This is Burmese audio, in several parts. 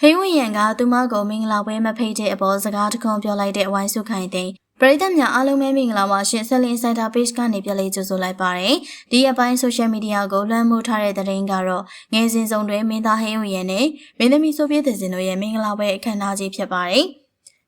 ဟိန်းဝင်းရန်ကသူမကိုမင်္ဂလာပွဲမဖိတ်တဲ့အပေါ်စကားတခွန်းပြောလိုက်တဲ့ဝိုင်းစုခိုင်သိန်းပရိသတ်များအားလုံးပဲမင်္ဂလာပါရှင်ဆက်လင်းဆိုင်တာ page ကနေပြန်လေးကြိုဆိုလိုက်ပါတယ်ဒီအပိုင်း social media ကိုလွှမ်းမိုးထားတဲ့သတင်းကတော့ငယ်စဉ်ဆုံးတွင်မင်းသားဟိန်းဝင်းရန်နဲ့မင်းသမီးဆိုပြည့်တဲ့စင်တို့ရဲ့မင်္ဂလာပွဲအခမ်းအနားကြီးဖြစ်ပါတယ်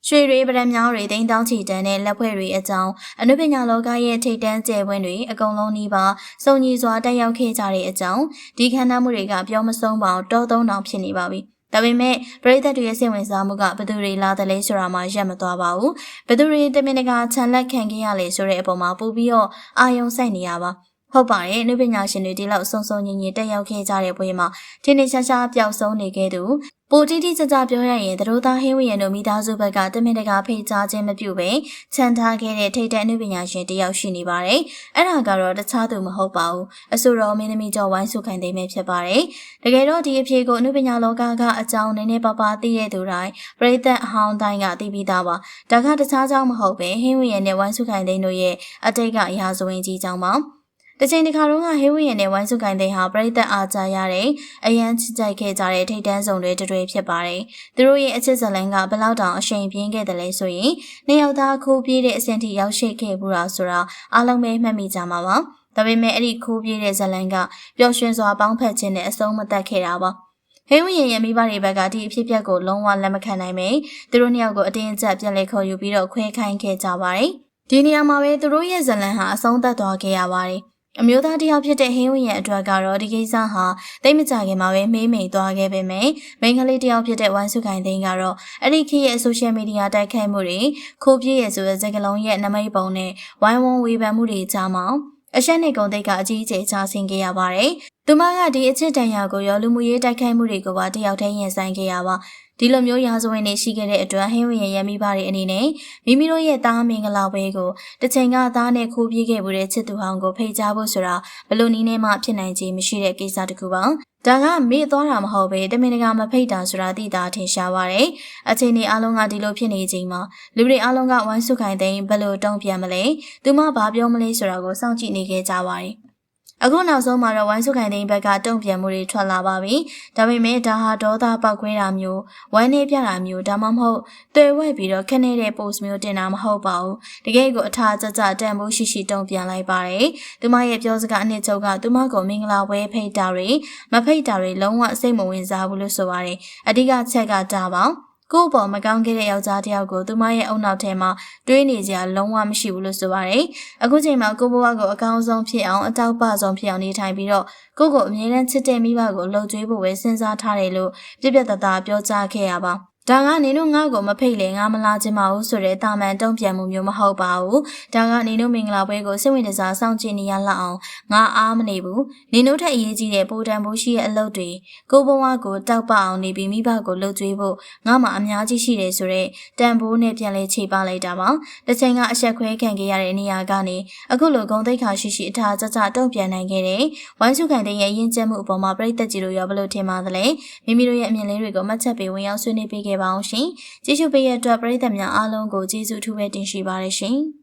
ရွှေတွေပရံများတွေတိန်းတောင်းချီတန်းတဲ့လက်ဖွဲ့တွေအကြောင်းအနုပညာလောကရဲ့ထိတ်တန်းကျယ်ဝန်းတွေအကုန်လုံးနှီးပါစုံညီစွာတက်ရောက်ခဲ့ကြတဲ့အကြောင်းဒီခမ်းနားမှုတွေကပြောမဆုံးပါအောင်တောသုံးတောင်ဖြစ်နေပါပြီ။ ဒါပေမဲ့ပရိသတ်တွေရဲ့စိတ်ဝင်စားမှုကဘယ်သူတွေလာတယ်လဲဆိုတာမှရက်မသွားပါဘူး။ဘယ်သူတွေတမင်တကာခြံလက်ခံခဲ့ရလဲဆိုတဲ့အပေါ်မှာပို့ပြီးတော့အာယုံစိုက်နေရပါ။ ဟုတ်ပါတယ်။နှုပညာရှင်တွေဒီလောက်စုံစုံညီညီတက်ရောက်ခဲ့ကြတဲ့ပွဲမှာထင်းထင်းရှားရှားပျောက်ဆုံးနေခဲ့သူပိုတိတိကျကျပြောရရင်သတို့သားဟင်းဝရံတို့မိသားစုဘက်ကတမင်တကာဖိတ်ကြားခြင်းမပြုဘဲခြံထားခဲ့တဲ့ထိတ်တဲ့အနှုပညာရှင်တယောက်ရှိနေပါတယ်။အဲ့ဒါကတော့တခြားသူမဟုတ်ပါဘူး။အဆိုတော်မင်းသမီးကျော်ဝိုင်းစုခိုင်သိမ်းပဲဖြစ်ပါတယ်။တကယ်တော့ဒီအဖြေကိုအနှုပညာလောကကအကြောင်းနည်းနည်းပါးပါးသိတဲ့သူတိုင်းပရိသတ်အဟောင်းတိုင်းကသိပြီးသားပါ။ဒါကတခြားကြောင့်မဟုတ်ပဲဟင်းဝရံနဲ့ဝိုင်းစုခိုင်သိမ်းတို့ရဲ့အတိတ်ကအရာဇဝင်ကြီးကြောင့်ပါ။ တချိန်တစ်ခါတော့ဟေးဝရင်နဲ့ဝိုင်းစုကိုင်းတဲ့ဟာပြိသက်အားကြရတဲ့အရန်ချစ်ကြိုက်ခဲ့ကြတဲ့ထိတ်တန်းဆောင်တွေတွေ့ဖြစ်ပါတယ်။သူတို့ရဲ့အချစ်ဇလန်းကဘလောက်တောင်အရှိန်ပြင်းခဲ့တယ်လဲဆိုရင်နှစ်ယောက်သားခိုးပြေးတဲ့အဆင့်ထိရောက်ရှိခဲ့ဘူးလားဆိုတာအားလုံးပဲမှတ်မိကြမှာပါ။ဒါပေမဲ့အဲ့ဒီခိုးပြေးတဲ့ဇလန်းကပျော်ရွှင်စွာပေါင်းဖက်ခြင်းနဲ့အဆုံးမသက်ခဲ့တာပါ။ဟင်းဝရင်ရဲ့မိဘတွေဘက်ကဒီအဖြစ်အပျက်ကိုလုံးဝလက်မခံနိုင်ပဲသူတို့နှစ်ယောက်ကိုအတင်းအကျပ်ပြန်လဲခေါ်ယူပြီးတော့ခွဲခိုင်းခဲ့ကြပါတယ်။ဒီနေရာမှာပဲသူတို့ရဲ့ဇလန်ဟာအဆုံးသတ်သွားခဲ့ရပါတယ်။ အမျိုးသားတယောက်ဖြစ်တဲ့ဟင်းဝင်းရဲ့အတွက်ကတော့ဒီကိစ္စဟာတိတ်မကြခင်မှာပဲမေးမိန်သွားခဲ့ပေမယ့်မိန်းကလေးတယောက်ဖြစ်တဲ့ဝမ်စုခိုင်သိန်းကတော့အဲ့ဒီခေတ်ရဲ့ social media တိုက်ခိုက်မှုတွေခိုးပြေးရဲ့ဆိုတဲ့စကားလုံးရဲ့နမိတ်ပုံနဲ့ဝိုင်းဝန်းဝေဖန်မှုတွေကြားမှာအရှက်နေကုန်သိကအကြီးအကျယ်ချဆင်းခဲ့ရပါတယ်။သူမကဒီအချစ်တန်ရာကိုရောလူမှုရေးတိုက်ခိုက်မှုတွေကိုပါတယောက်တည်းရင်ဆိုင်ခဲ့ရပါ ဒီလိုမျိုးရာဇဝင်တွေရှိခဲ့တဲ့အတွက်ဟင်းဝင်ရဲ့မိဘတွေအနေနဲ့မိမိတို့ရဲ့သားမင်္ဂလာပွဲကိုတစ်ချိန်ကသားနဲ့ခိုးပြေးခဲ့မှုတဲ့ချစ်သူဟောင်းကိုဖိတ်ကြားဖို့ဆိုတာဘလို့နီးနေမှဖြစ်နိုင်ခြင်းမရှိတဲ့ကိစ္စတစ်ခုပါဒါကမေ့သွားတာမဟုတ်ပဲတမင်တကာမဖိတ်တာဆိုတာသိတာထင်ရှားပါတယ်။အချိန်ဒီအားလုံးကဒီလိုဖြစ်နေချိန်မှာလူတွေအားလုံးကဝိုင်းစုခိုင်သိန်းဘယ်လိုတုံ့ပြန်မလဲ။သူမဘာပြောမလဲဆိုတာကိုစောင့်ကြည့်နေခဲ့ကြပါတယ်။ အခုနောက်ဆုံးမှာတော့ဝိုင်းစုခိုင်သိန်းဘက်ကတုံ့ပြန်မှုတွေထွက်လာပါပြီ။ဒါပေမဲ့ဒါဟာဒေါသပောက်ခွဲတာမျိုးဝမ်းနေပြတာမျိုးဒါမှမဟုတ်တွေ့ဝဲပြီးတော့ခက်နေတဲ့ post မျိုးတင်တာမဟုတ်ပါဘူး။တကယ်ကိုအထာကြကြတန်ဖို့ရှိရှိတုံ့ပြန်လိုက်ပါတယ်။သူမရဲ့ပြောစကားအနှစ်ချုပ်ကသူမကိုမင်္ဂလာပွဲဖိတ်တာတွေမဖိတ်တာတွေလုံးဝစိတ်မဝင်စားဘူးလို့ဆိုပါတယ်။အဓိကချက်ကဒါပါ။ ကို့ပေါ်မကောင်းခဲ့တဲ့ယောက်ျားတစ်ယောက်ကိုသူမရဲ့အုံနောက်ထဲမှာတွေးနေကြလုံးဝမရှိဘူးလို့ဆိုပါတယ်။အခုချိန်မှာကိုဘဝကိုအကောင်းဆုံးဖြစ်အောင်အတောက်ပဆုံးဖြစ်အောင်နေထိုင်ပြီးတော့ကိုကိုအမြဲတမ်းချစ်တဲ့မိဘကိုလှုပ်ကြွေးဖို့ပဲစဉ်းစားထားတယ်လို့ပြပြတသားပြောကြားခဲ့ရပါ ဒါကနင်တို့ငါ့ကိုမဖိတ်လေငါမလာချင်ပါဘူးဆိုတဲ့တာမန်တုံ့ပြန်မှုမျိုးမဟုတ်ပါဘူးဒါကနင်တို့မင်္ဂလာပွဲကိုစိတ်ဝင်စားစောင့်ကြည့်နေရလောက်အောင်ငါအားမနေဘူးနင်တို့ထက်အရေးကြီးတဲ့ပိုတန်ဖို့ရှိရဲ့အလုပ်တွေကိုဘဝကိုတောက်ပအောင်နေပြီးမိဘကိုလှုပ်ကြွေးဖို့ငါမှအများကြီးရှိတယ်ဆိုတဲ့တန်ဖိုးနဲ့ပြန်လဲခြေပလိုက်တာပါတစ်ချိန်ကအဆက်ခွဲခံခဲ့ရတဲ့နေရာကနေအခုလိုဂုံတိတ်ခါရှိရှိအထာကြကြတုံ့ပြန်နိုင်ခဲ့တဲ့ဝိုင်းစုခံတဲ့ရဲ့ရင်ကျက်မှုအပေါ်မှာပြိသက်ကြီးတို့ရောဘလို့ထင်ပါသလဲမိမိတို့ရဲ့အမြင်လေးတွေကိုမှတ်ချက်ပေးဝင်ရောက်ဆွေးနွေးပေးခဲ့ပါအောင်ရှင်။ကြည့်ရှုပေးရတဲ့အတွက်ပရိသတ်များအားလုံးကိုကျေးဇူးထူးပဲတင်ရှိပါရရှင်။